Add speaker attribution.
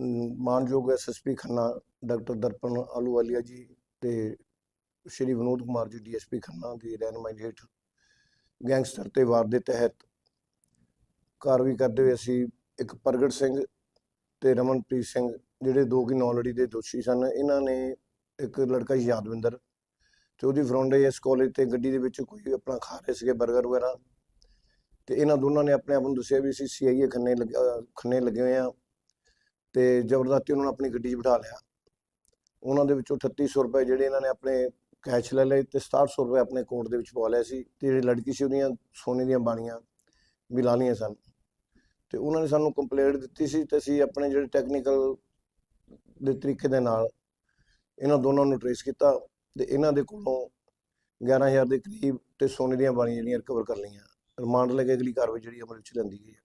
Speaker 1: ਅਮ, ਮਾਨਯੋਗ SSP Khanna doctor Darpan Ahluwalia ji ਤੇ ਸ਼੍ਰੀ Vinod Kumar ji DSP Khanna ਦੀ ਰਹਿਨਮਾਈ ਹੇਠ ਗੈਂਗਸਟਰ ਤੇ ਵਾਰ ਦੇ ਤਹਿਤ ਕਾਰਵਾਈ ਕਰਦੇ ਹੋਏ ਅਸੀਂ ਇੱਕ ਪ੍ਰਗਟ ਸਿੰਘ ਤੇ ਰਮਨਪ੍ਰੀਤ ਸਿੰਘ ਜਿਹੜੇ ਦੋ ਕਿ ਨੌਲੜੀ ਦੇ ਦੋਸ਼ੀ ਸਨ ਇਹਨਾਂ ਨੇ ਇੱਕ ਲੜਕਾ ਸੀ ਯਾਦਵਿੰਦਰ ਤੇ ਉਹਦੀ ਫਰੌਂਡੇਜ ਕਾਲਜ ਤੇ ਗੱਡੀ ਦੇ ਵਿੱਚ ਕੋਈ ਆਪਣਾ ਖਾ ਰਹੇ ਸੀਗੇ 버ਗਰ ਵਗੈਰਾ ਤੇ ਇਹਨਾਂ ਦੋਨਾਂ ਨੇ ਆਪਣੇ ਆਪ ਨੂੰ ਦੱਸਿਆ ਵੀ ਅਸੀਂ ਸੀਆਈਏ ਖੰਨੇ ਲੱਗ- ਖੰਨੇ ਲੱਗੇ ਹੋਏ ਆ ਤੇ ਜ਼ਬਰਦਸਤੀ ਉਹਨਾਂ ਨੂੰ ਆਪਣੀ ਗੱਡੀ 'ਚ ਬਿਠਾ ਲਿਆ। ਉਹਨਾਂ ਦੇ ਵਿੱਚੋਂ 3800 ਰੁਪਏ ਜਿਹੜੇ ਇਹਨਾਂ ਨੇ ਆਪਣੇ ਕੈਸ਼ ਲੈ ਲਏ ਤੇ 6700 ਰੁਪਏ ਆਪਣੇ ਅਕਾਊਂਟ ਦੇ ਵਿੱਚ ਪਵਾ ਲਿਆ ਸੀ ਤੇ ਜਿਹੜੀ ਲੜਕੀ ਸੀ ਉਹਦੀਆਂ ਸੋਨੇ ਦੀਆਂ ਬਾਣੀਆਂ ਵੀ ਲਾ ਲਈਆਂ ਸਨ। ਤੇ ਉਹਨਾਂ ਨੇ ਸਾਨੂੰ ਕੰਪਲੇਂਟ ਦਿੱਤੀ ਸੀ ਤੇ ਅਸੀਂ ਆਪਣੇ ਜਿਹੜੇ ਟੈਕਨੀਕਲ ਦੇ ਤਰੀਕੇ ਦੇ ਨਾਲ ਇਹਨਾਂ ਦੋਨਾਂ ਨੂੰ ਟਰੇਸ ਕੀਤਾ ਤੇ ਇਹਨਾਂ ਦੇ ਕੋਲੋਂ 11000 ਦੇ ਕਰੀਬ ਤੇ ਸੋਨੇ ਦੀਆਂ ਬਾਣੀਆਂ ਜਿਹੜੀਆਂ ਰਿਕਵਰ ਕਰ ਲਈਆਂ। ਰਿਮਾਂਡ ਲੈ ਕੇ ਅਗਲੀ ਕਾਰਵਾਈ ਜਿਹੜੀ ਅਮਲ ਵਿੱਚ ਲੈਂਦੀ ਗਈ ਹੈ।